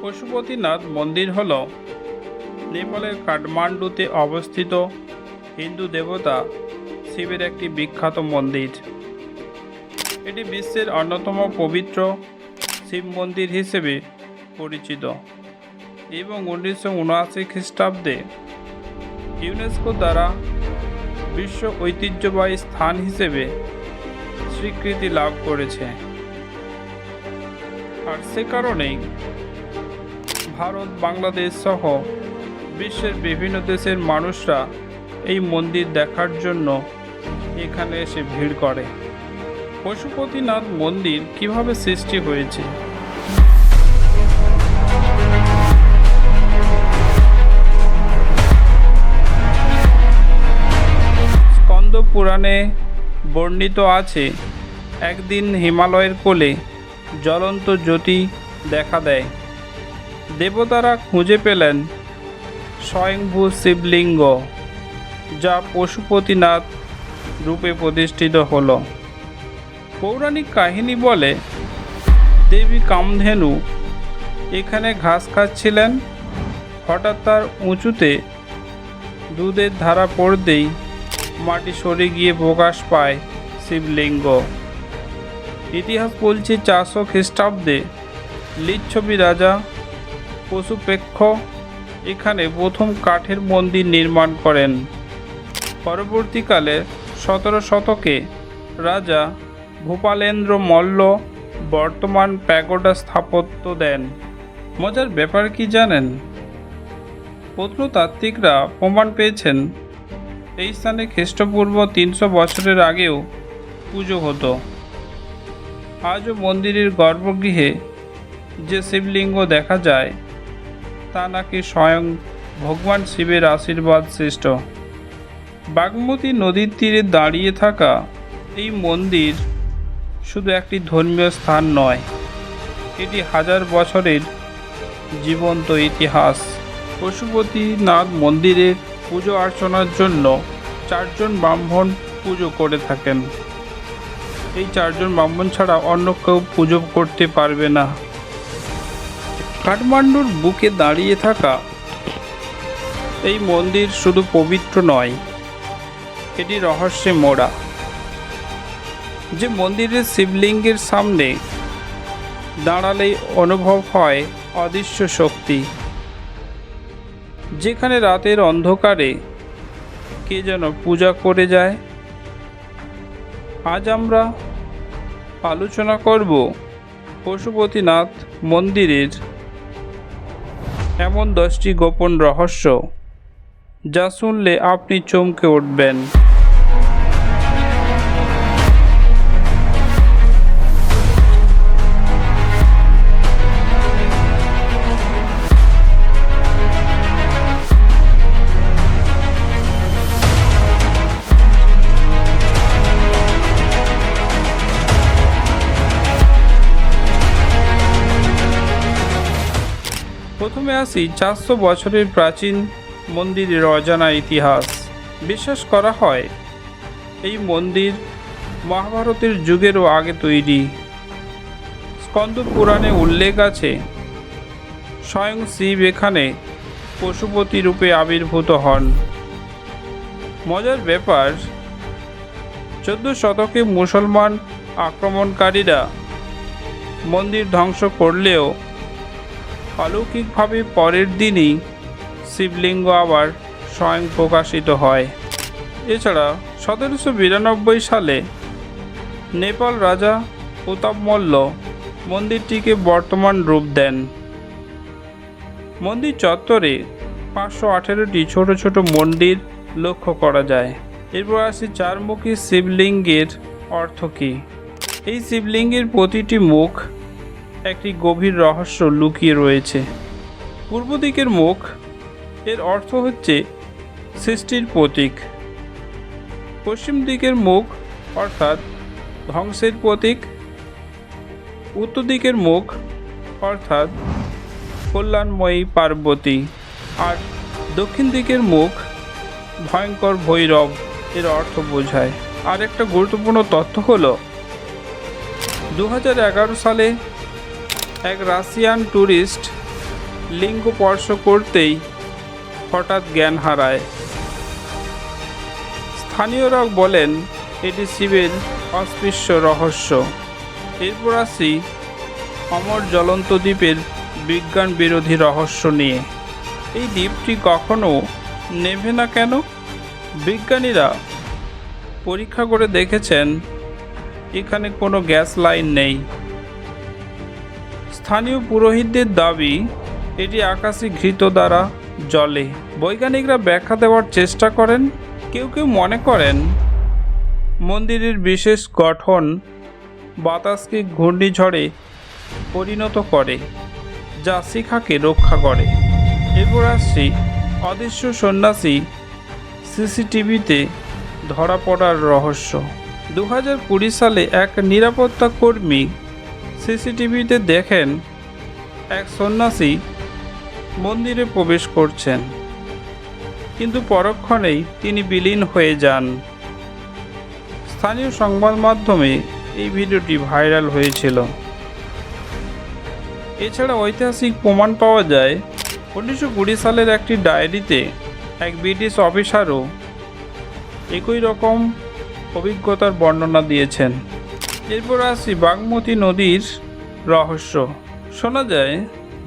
পশুপতিনাথ মন্দির হল নেপালের কাঠমান্ডুতে অবস্থিত হিন্দু দেবতা শিবের একটি বিখ্যাত মন্দির। এটি বিশ্বের অন্যতম পবিত্র শিব মন্দির হিসেবে পরিচিত এবং উনিশশো উনআশি খ্রিস্টাব্দে ইউনেস্কো দ্বারা বিশ্ব ঐতিহ্যবাহী স্থান হিসেবে স্বীকৃতি লাভ করেছে। আর সে কারণেই ভারত, বাংলাদেশ সহ বিশ্বের বিভিন্ন দেশের মানুষরা এই মন্দির দেখার জন্য এখানে এসে ভিড় করে। পশুপতিনাথ মন্দির কীভাবে সৃষ্টি হয়েছে? স্কন্দ পুরাণে বর্ণিত আছে। একদিন হিমালয়ের কোলে জ্বলন্ত জ্যোতি দেখা দেয়। দেবতারা খুঁজে পেলেন স্বয়ংভূ শিবলিঙ্গ, যা পশুপতিনাথ রূপে প্রতিষ্ঠিত হল। পৌরাণিক কাহিনী বলে, দেবী কামধেনু এখানে ঘাস খাচ্ছিলেন। হঠাৎ তার উঁচুতে দুধের ধারা পড়তেই মাটি সরে গিয়ে প্রকাশ পায় শিবলিঙ্গ। ইতিহাস বলছে চারশো খ্রিস্টাব্দে লিচ্ছবি রাজা পশুপেক্ষ এখানে প্রথম কাঠের মন্দির নির্মাণ করেন। পরবর্তীকালে সতেরো শতকে রাজা ভূপালেন্দ্র মল্ল বর্তমান প্যাগোডা স্থাপত্য দেন। মজার ব্যাপার কি জানেন? প্রত্নতাত্ত্বিকরা প্রমাণ পেয়েছেন এই স্থানে খ্রিস্টপূর্ব তিনশো বছরের আগেও পুজো হতো। আজও মন্দিরের গর্ভগৃহে যে শিবলিঙ্গ দেখা যায়, তা নাকি স্বয়ং ভগবান শিবের আশীর্বাদ সৃষ্ট। বাগমতী নদীর তীরে দাঁড়িয়ে থাকা এই মন্দির শুধু একটি ধর্মীয় স্থান নয়, এটি হাজার বছরের জীবন্ত ইতিহাস। পশুপতিনাথ মন্দিরের পুজো অর্চনার জন্য চারজন ব্রাহ্মণ পুজো করে থাকেন। এই চারজন ব্রাহ্মণ ছাড়া অন্য কেউ পুজো করতে পারবে না। কাঠমান্ডুর বুকে দাঁড়িয়ে থাকা এই মন্দির শুধু পবিত্র নয়, এটি রহস্যে মোড়া। যে মন্দিরের শিবলিঙ্গের সামনে দাঁড়ালেই অনুভব হয় অদৃশ্য শক্তি। যেখানে রাতের অন্ধকারে কে যেন পূজা করে যায়। আজ আমরা আলোচনা করব পশুপতিনাথ মন্দিরের এমন দশটি গোপন রহস্য, যা শুনলে আপনি চমকে উঠবেন। আসি চারশো বছরের প্রাচীন মন্দিরের অজানা ইতিহাস। বিশ্বাস করা হয়, এই মন্দির মহাভারতের যুগেরও আগে তৈরি। স্কন্দ পুরাণে উল্লেখ আছে, স্বয়ং শিব এখানে পশুপতি রূপে আবির্ভূত হন। মজার ব্যাপার, চোদ্দ শতকে মুসলমান আক্রমণকারীরা মন্দির ধ্বংস করলেও অলৌকিকভাবে পরের দিনই শিবলিঙ্গ আবার স্বয়ং প্রকাশিত হয়। এছাড়া সতেরোশো বিরানব্বই সালে নেপাল রাজা প্রতাপ মল্ল মন্দিরটিকে বর্তমান রূপ দেন। মন্দির চত্বরে পাঁচশো আঠেরোটি ছোট ছোট মন্দির লক্ষ্য করা যায়। এরপর আসি চারমুখী শিবলিঙ্গের অর্থ কী? এই শিবলিঙ্গের প্রতিটি মুখ একটি গভীর রহস্য লুকিয়ে রয়েছে। পূর্ব দিকের মুখ, এর অর্থ হচ্ছে সৃষ্টির প্রতীক। পশ্চিম দিকের মুখ, অর্থাৎ ধ্বংসের প্রতীক। উত্তর দিকের মুখ, অর্থাৎ কল্যাণময়ী পার্বতী। আর দক্ষিণ দিকের মুখ, ভয়ঙ্কর ভৈরব, এর অর্থ বোঝায়। আর একটা গুরুত্বপূর্ণ তথ্য হলো দু হাজার এগারো সালে এক রাশিয়ান ট্যুরিস্ট লিঙ্গ স্পর্শ করতেই হঠাৎ জ্ঞান হারায়। স্থানীয়রা বলেন, এটি শিবের অস্পৃশ্য রহস্য। এরপর আসি অমর জ্বলন্ত দ্বীপের বিজ্ঞান বিরোধী রহস্য নিয়ে। এই দ্বীপটি কখনো নেভে না কেন? বিজ্ঞানীরা পরীক্ষা করে দেখেছেন, এখানে কোনো গ্যাস লাইন নেই। স্থানীয় পুরোহিতদের দাবি, এটি আকাশী ঘৃত দ্বারা জলে বৈজ্ঞানিকরা ব্যাখ্যা দেওয়ার চেষ্টা করেন, কেউ কেউ মনে করেন, মন্দিরের বিশেষ গঠন বাতাসকে ঘূর্ণিঝড়ে পরিণত করে, যা শিখাকে রক্ষা করে। এরপর আসছি অদৃশ্য সন্ন্যাসী সিসিটিভিতে ধরা পড়ার রহস্য। দু হাজার কুড়ি সালে এক নিরাপত্তা কর্মী সিসিটিভিতে দেখেন এক সন্ন্যাসী মন্দিরে প্রবেশ করছেন। কিন্তু পরক্ষণেই তিনি বিলীন হয়ে যান। স্থানীয় সংবাদ মাধ্যমে এই ভিডিওটি ভাইরাল হয়েছিল। এছাড়া ঐতিহাসিক প্রমাণ পাওয়া যায়, উনিশশো কুড়ি সালের একটি ডায়েরিতে এক ব্রিটিশ অফিসারও একই রকম অভিজ্ঞতার বর্ণনা দিয়েছেন। এরপর আসি বাগমতী নদীর রহস্য। শোনা যায়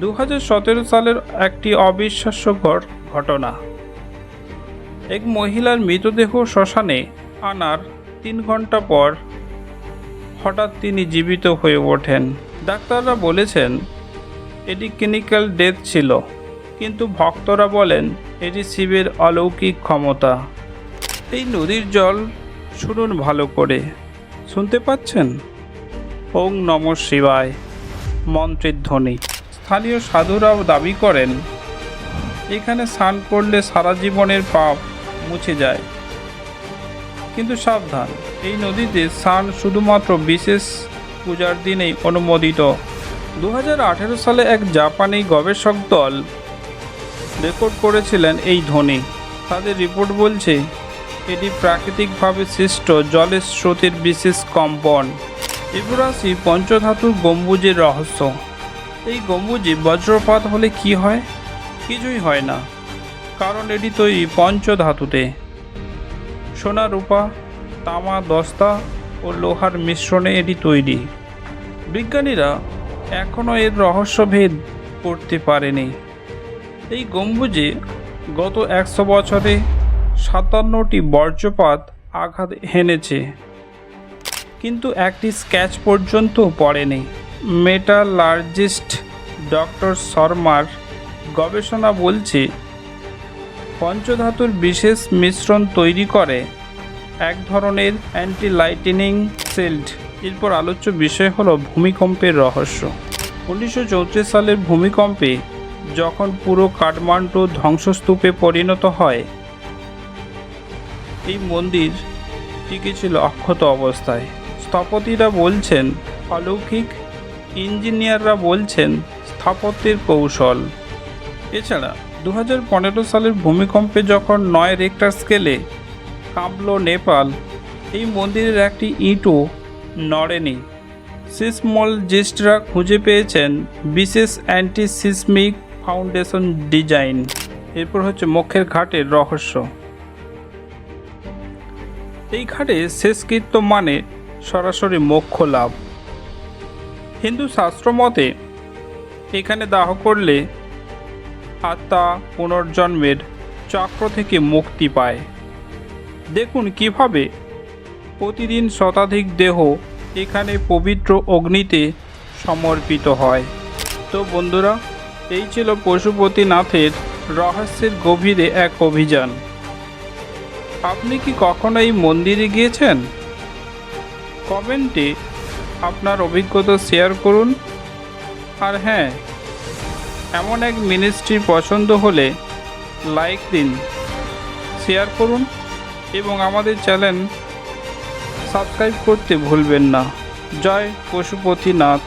দু হাজার সতেরো সালের একটি অবিশ্বাস্যকর ঘটনা। এক মহিলার মৃতদেহ শ্মশানে আনার তিন ঘণ্টা পর হঠাৎ তিনি জীবিত হয়ে ওঠেন। ডাক্তাররা বলেছেন, এটি ক্লিনিক্যাল ডেথ ছিল, কিন্তু ভক্তরা বলেন, এটি শিবের অলৌকিক ক্ষমতা। এই নদীর জল শুনুন ভালো করে। শুনতে পাচ্ছেন? ওং নম শিবায়। মন্ত্রের ধ্বনি। স্থানীয় সাধুরাও দাবি করেন, এখানে স্নান করলে সারা জীবনের পাপ মুছে যায়। কিন্তু সাবধান, এই নদীতে স্নান শুধুমাত্র বিশেষ পূজার দিনেই অনুমোদিত। দু হাজার আঠেরো সালে এক জাপানি গবেষক দল রেকর্ড করেছিলেন এই ধ্বনি। তাদের রিপোর্ট বলছে এটি প্রাকৃতিকভাবে সৃষ্ট জলের স্রোতের বিশেষ কম্পন। এরপর আসি পঞ্চধাতুর গম্বুজের রহস্য। এই গম্বুজে বজ্রপাত হলে কি হয়? কিছুই হয় না, কারণ এটি তৈরি পঞ্চধাতুতে। সোনা রূপা, তামা, দস্তা ও লোহার মিশ্রণে এটি তৈরি। বিজ্ঞানীরা এখনও এর রহস্যভেদ করতে পারেনি। এই গম্বুজে গত একশো বছরে সাতান্নটি বর্জ্যপাত আঘাত হেনেছে। কিন্তু একটি স্ক্যাচ পর্যন্ত পড়েনি। মেটালার্জিস্ট ডক্টর শর্মার গবেষণা বলছে, পঞ্চধাতুর বিশেষ মিশ্রণ তৈরি করে এক ধরনের অ্যান্টি লাইটেনিং সেল্ট এরপর আলোচ্য বিষয় হলো ভূমিকম্পের রহস্য। উনিশশো চৌত্রিশ সালের ভূমিকম্পে যখন পুরো কাঠমান্ডু ধ্বংসস্তূপে পরিণত হয় এই মন্দির টিকে ছিল অক্ষত অবস্থায়। স্থপতিরা বলছেন, অলৌকিক ইঞ্জিনিয়াররা বলছেন, স্থাপত্যের কৌশল। এছাড়া দু পনেরো সালের ভূমিকম্পে যখন নয় রেক্টার স্কেলে কাঁপল নেপাল, এই মন্দিরের একটি ইঁটও নড়েনি। সিসমোলজিস্টরা খুঁজে পেয়েছেন বিশেষ অ্যান্টি সিসমিক ফাউন্ডেশন ডিজাইন। এরপর হচ্ছে মুখের ঘাটের রহস্য। এই ঘাটে শেষকৃত্য মানে সরাসরি মোক্ষ লাভ। হিন্দু শাস্ত্র মতে এখানে দাহ করলে আত্মা পুনর্জন্মের চক্র থেকে মুক্তি পায়। দেখুন কীভাবে প্রতিদিন শতাধিক দেহ এখানে পবিত্র অগ্নিতে সমর্পিত হয়। তো বন্ধুরা, এই ছিল পশুপতিনাথের রহস্যের গভীরে এক অভিযান। আপনি কি কখনো এই মন্দিরে গিয়েছেন? কমেন্টে আপনার অভিজ্ঞতা শেয়ার করুন। আর হ্যাঁ এমন এক মিনিস্ট্রি পছন্দ হলে লাইক দিন, শেয়ার করুন এবং আমাদের চ্যানেল সাবস্ক্রাইব করতে ভুলবেন না। জয় পশুপতিনাথ।